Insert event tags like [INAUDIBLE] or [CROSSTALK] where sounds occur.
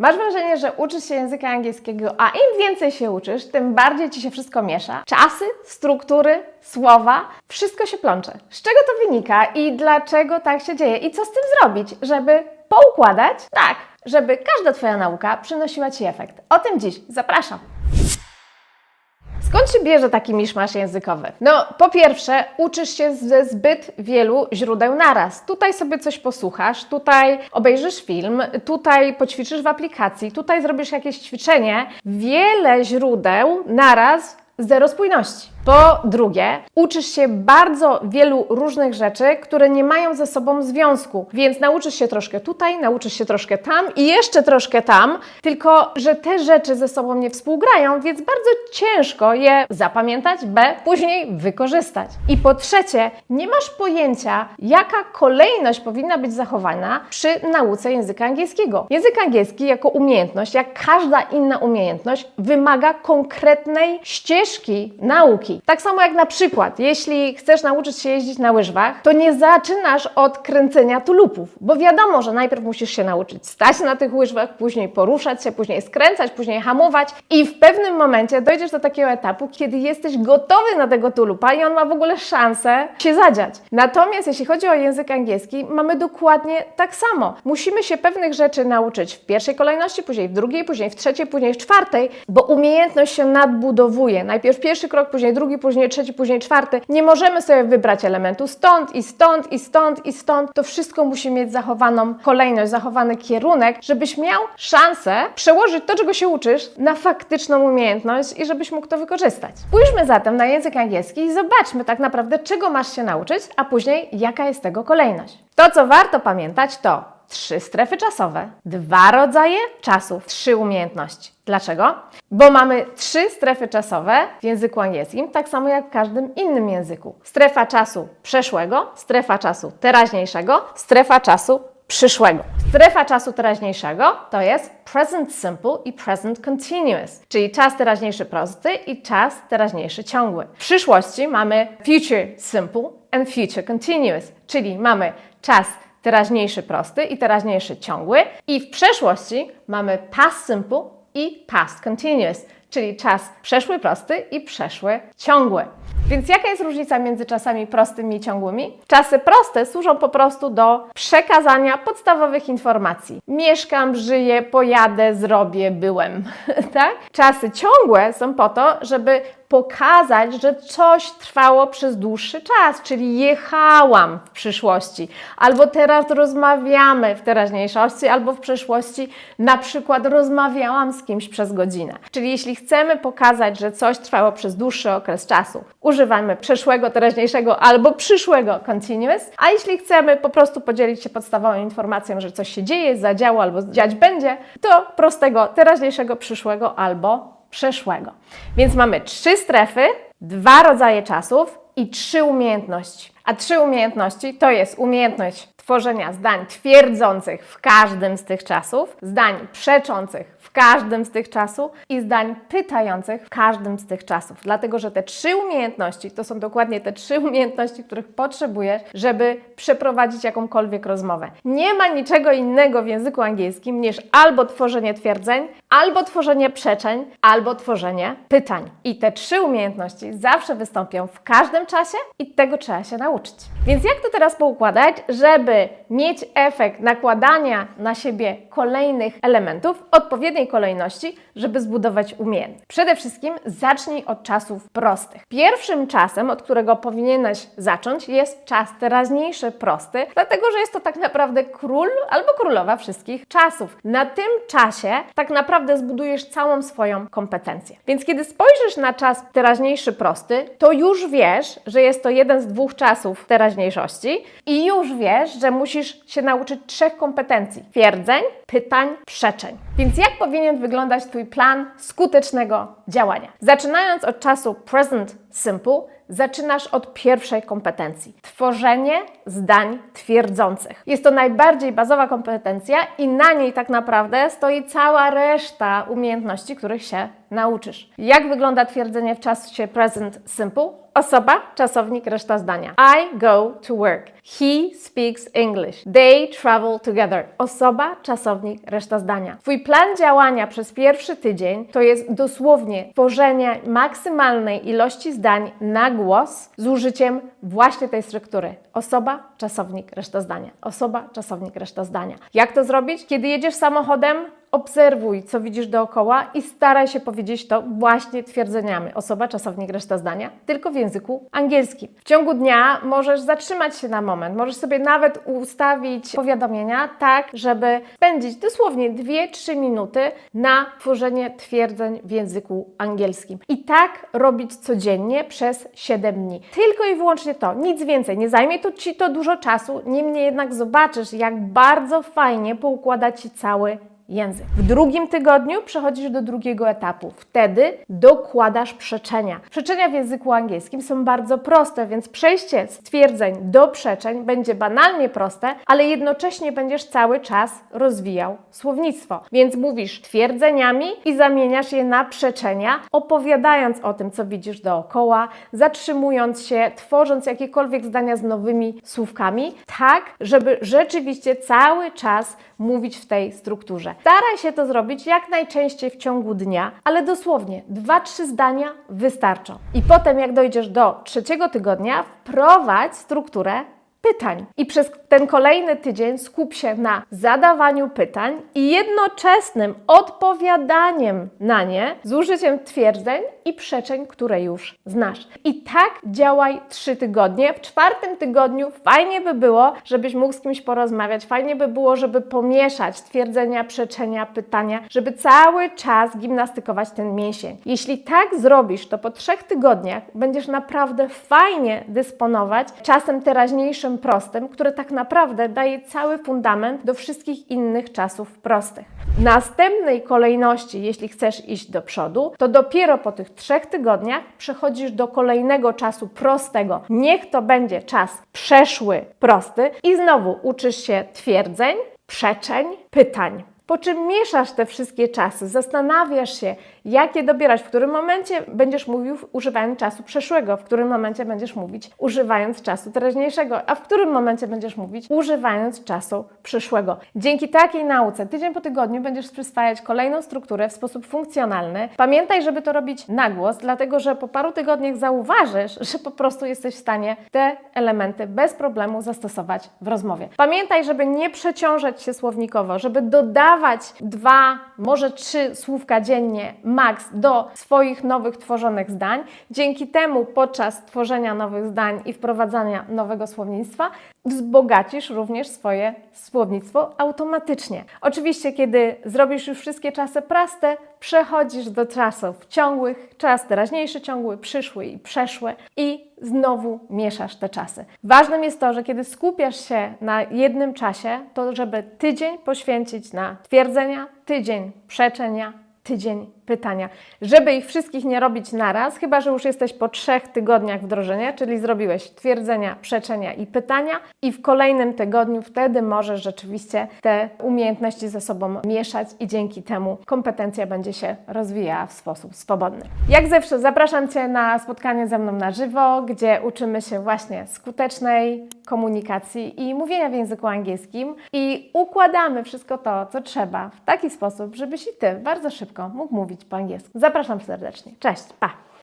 Masz wrażenie, że uczysz się języka angielskiego, a im więcej się uczysz, tym bardziej ci się wszystko miesza. Czasy, struktury, słowa, wszystko się plącze. Z czego to wynika i dlaczego tak się dzieje? I co z tym zrobić, żeby poukładać? Tak, żeby każda Twoja nauka przynosiła Ci efekt. O tym dziś zapraszam. Skąd się bierze taki miszmasz językowy? No, po pierwsze, uczysz się ze zbyt wielu źródeł naraz. Tutaj sobie coś posłuchasz, tutaj obejrzysz film, tutaj poćwiczysz w aplikacji, tutaj zrobisz jakieś ćwiczenie. Wiele źródeł naraz, zero spójności. Po drugie, uczysz się bardzo wielu różnych rzeczy, które nie mają ze sobą związku, więc nauczysz się troszkę tutaj, nauczysz się troszkę tam i jeszcze troszkę tam, tylko że te rzeczy ze sobą nie współgrają, więc bardzo ciężko je zapamiętać, b, później wykorzystać. I po trzecie, nie masz pojęcia, jaka kolejność powinna być zachowana przy nauce języka angielskiego. Język angielski jako umiejętność, jak każda inna umiejętność, wymaga konkretnej ścieżki nauki. Tak samo jak na przykład, jeśli chcesz nauczyć się jeździć na łyżwach, to nie zaczynasz od kręcenia tulupów, bo wiadomo, że najpierw musisz się nauczyć stać na tych łyżwach, później poruszać się, później skręcać, później hamować i w pewnym momencie dojdziesz do takiego etapu, kiedy jesteś gotowy na tego tulupa i on ma w ogóle szansę się zadziać. Natomiast jeśli chodzi o język angielski, mamy dokładnie tak samo. Musimy się pewnych rzeczy nauczyć w pierwszej kolejności, później w drugiej, później w trzeciej, później w czwartej, bo umiejętność się nadbudowuje. Najpierw pierwszy krok, później drugi, później trzeci, później czwarty. Nie możemy sobie wybrać elementu stąd i stąd i stąd i stąd. To wszystko musi mieć zachowaną kolejność, zachowany kierunek, żebyś miał szansę przełożyć to, czego się uczysz, na faktyczną umiejętność i żebyś mógł to wykorzystać. Spójrzmy zatem na język angielski i zobaczmy tak naprawdę, czego masz się nauczyć, a później jaka jest tego kolejność. To, co warto pamiętać, to trzy strefy czasowe, dwa rodzaje czasów, trzy umiejętności. Dlaczego? Bo mamy trzy strefy czasowe w języku angielskim, tak samo jak w każdym innym języku. Strefa czasu przeszłego, strefa czasu teraźniejszego, strefa czasu przyszłego. Strefa czasu teraźniejszego to jest present simple i present continuous, czyli czas teraźniejszy prosty i czas teraźniejszy ciągły. W przyszłości mamy future simple and future continuous, czyli mamy czas teraźniejszy prosty i teraźniejszy ciągły i w przeszłości mamy past simple i past continuous, czyli czas przeszły prosty i przeszły ciągły. Więc jaka jest różnica między czasami prostymi i ciągłymi? Czasy proste służą po prostu do przekazania podstawowych informacji. Mieszkam, żyję, pojadę, zrobię, byłem. [LAUGHS] tak? Czasy ciągłe są po to, żeby pokazać, że coś trwało przez dłuższy czas, czyli jechałam w przyszłości, albo teraz rozmawiamy w teraźniejszości, albo w przeszłości na przykład rozmawiałam z kimś przez godzinę. Czyli jeśli chcemy pokazać, że coś trwało przez dłuższy okres czasu, używamy przeszłego, teraźniejszego albo przyszłego continuous, a jeśli chcemy po prostu podzielić się podstawową informacją, że coś się dzieje, zadziało albo dziać będzie, to prostego, teraźniejszego, przyszłego albo przeszłego. Więc mamy trzy strefy, dwa rodzaje czasów i trzy umiejętności. A trzy umiejętności to jest umiejętność tworzenia zdań twierdzących w każdym z tych czasów, zdań przeczących w każdym z tych czasów i zdań pytających w każdym z tych czasów. Dlatego, że te trzy umiejętności to są dokładnie te trzy umiejętności, których potrzebujesz, żeby przeprowadzić jakąkolwiek rozmowę. Nie ma niczego innego w języku angielskim niż albo tworzenie twierdzeń, albo tworzenie przeczeń, albo tworzenie pytań. I te trzy umiejętności zawsze wystąpią w każdym czasie i tego trzeba się nauczyć. Więc jak to teraz poukładać, żeby mieć efekt nakładania na siebie kolejnych elementów w odpowiedniej kolejności, żeby zbudować umiejętność? Przede wszystkim zacznij od czasów prostych. Pierwszym czasem, od którego powinieneś zacząć, jest czas teraźniejszy prosty, dlatego że jest to tak naprawdę król albo królowa wszystkich czasów. Na tym czasie tak naprawdę zbudujesz całą swoją kompetencję. Więc kiedy spojrzysz na czas teraźniejszy prosty, to już wiesz, że jest to jeden z dwóch czasów teraźniejszości i już wiesz, że musisz się nauczyć trzech kompetencji: twierdzeń, pytań, przeczeń. Więc jak powinien wyglądać Twój plan skutecznego działania? Zaczynając od czasu present Simple zaczynasz od pierwszej kompetencji tworzenie zdań twierdzących. Jest to najbardziej bazowa kompetencja i na niej tak naprawdę stoi cała reszta umiejętności, których się nauczysz. Jak wygląda twierdzenie w czasie present simple? Osoba, czasownik, reszta zdania. I go to work. He speaks English. They travel together. Osoba, czasownik, reszta zdania. Twój plan działania przez pierwszy tydzień to jest dosłownie tworzenie maksymalnej ilości zdań na głos z użyciem właśnie tej struktury. Osoba, czasownik, reszta zdania. Osoba, czasownik, reszta zdania. Jak to zrobić? Kiedy jedziesz samochodem, obserwuj, co widzisz dookoła i staraj się powiedzieć to właśnie twierdzeniami. Osoba, czasownik, reszta zdania, tylko w języku angielskim. W ciągu dnia możesz zatrzymać się na moment, możesz sobie nawet ustawić powiadomienia tak, żeby spędzić dosłownie 2-3 minuty na tworzenie twierdzeń w języku angielskim. I tak robić codziennie przez 7 dni. Tylko i wyłącznie to, nic więcej. Nie zajmie to Ci to dużo czasu, niemniej jednak zobaczysz, jak bardzo fajnie poukłada Ci cały język. W drugim tygodniu przechodzisz do drugiego etapu. Wtedy dokładasz przeczenia. Przeczenia w języku angielskim są bardzo proste, więc przejście z twierdzeń do przeczeń będzie banalnie proste, ale jednocześnie będziesz cały czas rozwijał słownictwo. Więc mówisz twierdzeniami i zamieniasz je na przeczenia, opowiadając o tym, co widzisz dookoła, zatrzymując się, tworząc jakiekolwiek zdania z nowymi słówkami, tak, żeby rzeczywiście cały czas mówić w tej strukturze. Staraj się to zrobić jak najczęściej w ciągu dnia, ale dosłownie 2-3 zdania wystarczą. I potem, jak dojdziesz do trzeciego tygodnia, wprowadź strukturę pytań. I przez ten kolejny tydzień skup się na zadawaniu pytań i jednoczesnym odpowiadaniem na nie z użyciem twierdzeń i przeczeń, które już znasz. I tak działaj trzy tygodnie. W czwartym tygodniu fajnie by było, żebyś mógł z kimś porozmawiać, fajnie by było, żeby pomieszać twierdzenia, przeczenia, pytania, żeby cały czas gimnastykować ten mięsień. Jeśli tak zrobisz, to po trzech tygodniach będziesz naprawdę fajnie dysponować czasem teraźniejszym prostym, który tak naprawdę daje cały fundament do wszystkich innych czasów prostych. W następnej kolejności, jeśli chcesz iść do przodu, to dopiero po tych trzech tygodniach przechodzisz do kolejnego czasu prostego. Niech to będzie czas przeszły prosty i znowu uczysz się twierdzeń, przeczeń, pytań. Po czym mieszasz te wszystkie czasy, zastanawiasz się, jakie dobierać, w którym momencie będziesz mówił używając czasu przeszłego, w którym momencie będziesz mówić używając czasu teraźniejszego, a w którym momencie będziesz mówić używając czasu przyszłego. Dzięki takiej nauce, tydzień po tygodniu będziesz przyswajać kolejną strukturę w sposób funkcjonalny. Pamiętaj, żeby to robić na głos, dlatego że po paru tygodniach zauważysz, że po prostu jesteś w stanie te elementy bez problemu zastosować w rozmowie. Pamiętaj, żeby nie przeciążać się słownikowo, żeby dodawać dwa, może trzy słówka dziennie max do swoich nowych tworzonych zdań. Dzięki temu podczas tworzenia nowych zdań i wprowadzania nowego słownictwa wzbogacisz również swoje słownictwo automatycznie. Oczywiście, kiedy zrobisz już wszystkie czasy proste, przechodzisz do czasów ciągłych, czas teraźniejszy ciągły, przyszły i przeszły i znowu mieszasz te czasy. Ważnym jest to, że kiedy skupiasz się na jednym czasie, to żeby tydzień poświęcić na twierdzenia, tydzień przeczenia, tydzień pytania. Żeby ich wszystkich nie robić naraz, chyba że już jesteś po trzech tygodniach wdrożenia, czyli zrobiłeś twierdzenia, przeczenia i pytania, i w kolejnym tygodniu wtedy możesz rzeczywiście te umiejętności ze sobą mieszać i dzięki temu kompetencja będzie się rozwijała w sposób swobodny. Jak zawsze zapraszam Cię na spotkanie ze mną na żywo, gdzie uczymy się właśnie skutecznej komunikacji i mówienia w języku angielskim i układamy wszystko to, co trzeba w taki sposób, żebyś i Ty bardzo szybko mógł mówić po angielsku. Zapraszam serdecznie. Cześć, pa!